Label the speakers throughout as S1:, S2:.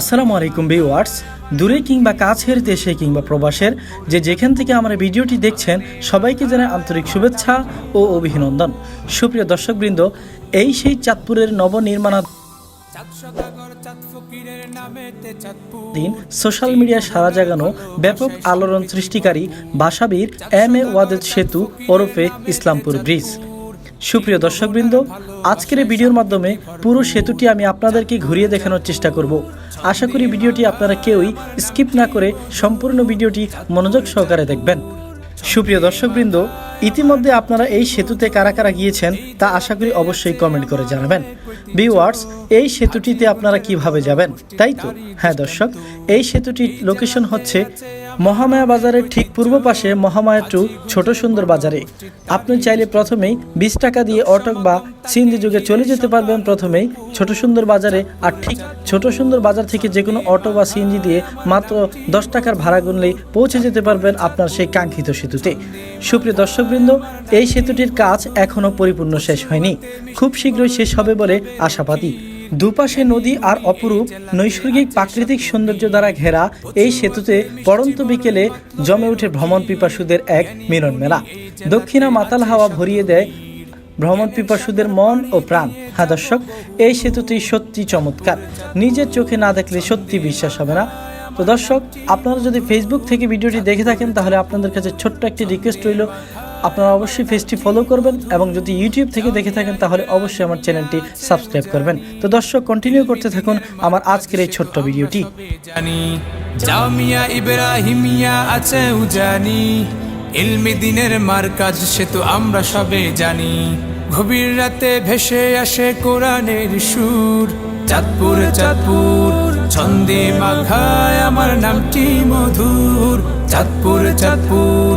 S1: আসসালামু আলাইকুম ভিউয়ার্স। দূরে কিংবা কাছের দেশে কিংবা প্রবাসের যে যেখান থেকে আমরা ভিডিওটি দেখছেন, সবাইকে জানাই আন্তরিক শুভেচ্ছা ও অভিনন্দন। সুপ্রিয় দর্শকবৃন্দ, এই সেই চাঁদপুরের নবনির্মাণাধীন সোশ্যাল মিডিয়ায় সারা জাগানো ব্যাপক আলোড়ন সৃষ্টিকারী ভাষাবীর এম এ ওয়াদেদ সেতু ওরফে ইসলামপুর ব্রিজ। সুপ্রিয় দর্শকবৃন্দ, আজকের এই ভিডিওর মাধ্যমে পুরো সেতুটি আমি আপনাদেরকে ঘুরিয়ে দেখানোর চেষ্টা করব। আশা করি ভিডিওটি আপনারা কেউই স্কিপ না করে সম্পূর্ণ ভিডিওটি মনোযোগ সহকারে দেখবেন। সুপ্রিয় দর্শকবৃন্দ, ইতিমধ্যে আপনারা এই সেতুতে কারা কারা গিয়েছেন তা আশা করি অবশ্যই কমেন্ট করে জানাবেন। ভিউয়ার্স, এই সেতুটিতে আপনারা কীভাবে যাবেন? তাই তো? হ্যাঁ দর্শক, এই সেতুটির লোকেশন হচ্ছে মহামায়া বাজারের ঠিক পূর্ব পাশে মহামায়া টু ছোট সুন্দর বাজারে। আপনি চাইলে প্রথমেই বিশ টাকা দিয়ে অটক বা সিন্ধি যুগে চলে যেতে পারবেন প্রথমেই ছোট সুন্দর বাজারে। আর ঠিক ছোট সুন্দর বাজার থেকে যে কোনো অটো বা সিএনজি দিয়ে মাত্র দশ টাকার ভাড়া গুনলেই পৌঁছে যেতে পারবেন আপনার সেই কাঙ্ক্ষিত সেতুতে। সুপ্রিয় দর্শকবৃন্দ, এই সেতুটির কাজ এখনও পরিপূর্ণ শেষ হয়নি। খুব শীঘ্রই শেষ হবে বলে আশাবাদী। দুপাশে নদী আর অপরূপ নৈসর্গিক প্রাকৃতিক সৌন্দর্য দ্বারা ঘেরা এই সেতুতে পড়ন্ত বিকেলে জমে ওঠে ভ্রমণ পিপাসুদের এক মিলন মেলা। দক্ষিণা মাতাল হাওয়া ভরিয়ে দেয় ভ্রমণ পিপাসুদের মন ও প্রাণ। হ্যাঁ দর্শক, এই সেতুটি সত্যি চমৎকার। নিজের চোখে না দেখলে সত্যি বিশ্বাস হবে না। তো দর্শক, আপনারা যদি ফেসবুক থেকে ভিডিওটি দেখে থাকেন, তাহলে আপনাদের কাছে ছোট্ট একটি রিকোয়েস্ট রইল। আপনারা অবশ্যই পেজটি ফলো করবেন এবং যদি ইউটিউব থেকে দেখে থাকেন, তাহলে অবশ্যই আমার চ্যানেলটি সাবস্ক্রাইব করবেন। তো দর্শক কন্টিনিউ করতে থাকুন আমার আজকের এই ছোট্ট ভিডিওটি।
S2: জামিয়া ইব্রাহিমিয়া আছে উজানি, ইলমি দিনের মার্কাজ সে তো আমরা সবে জানি। গভীর রাতে ভেসে আসে কোরআনের সুর। চাঁদপুর চাঁদপুর, ছন্দে মাখায় আমার নামটি মধুর। চাঁদপুর চাঁদপুর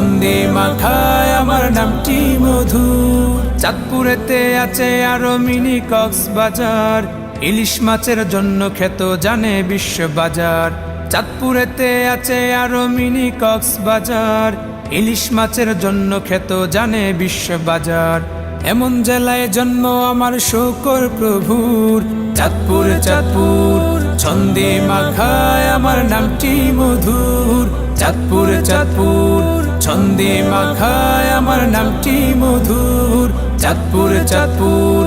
S2: ছন্দে মাখায় আমার নামটি মধু। চাঁদপুরেতে আছে আরও মিনি কক্সবাজার ইলিশ মাছের জন্য খ্যাত জানে বিশ্ব বাজার। চাঁদপুরেতে আছে আরও মিনি কক্সবাজার ইলিশ মাছের জন্য খ্যাত জানে বিশ্ব বাজার। এমন জেলায় জন্ম আমার শোকর প্রভুর। চাঁদপুর চাঁদপুর, ছন্দে মাখায় আমার নামটি মধুর। চাঁদপুর চাঁদপুর ছন্দে মাখায়, আমার নামটি মধুর। চাঁদপুর চাঁদপুর।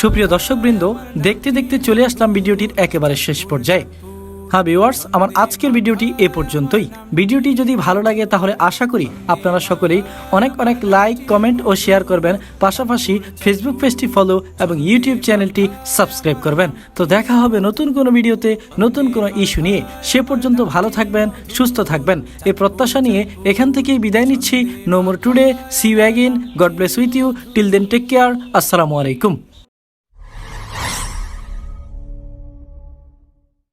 S1: সুপ্রিয় দর্শকবৃন্দ, দেখতে দেখতে চলে আসলাম ভিডিওটির একেবারে শেষ পর্যায়ে। হ্যাঁ ভিউয়ার্স, আমার আজকের ভিডিওটি এ পর্যন্তই। ভিডিওটি যদি ভালো লাগে তাহলে আশা করি আপনারা সকলেই অনেক অনেক লাইক, কমেন্ট ও শেয়ার করবেন। পাশাপাশি ফেসবুক পেজটি ফলো এবং ইউটিউব চ্যানেলটি সাবস্ক্রাইব করবেন। তো দেখা হবে নতুন কোনো ভিডিওতে, নতুন কোনো ইস্যু নিয়ে। সে পর্যন্ত ভালো থাকবেন, সুস্থ থাকবেন। এই প্রত্যাশা নিয়ে এখান থেকেই বিদায় নিচ্ছি। No more today see you again God bless with you till then take care আসসালামু আলাইকুম।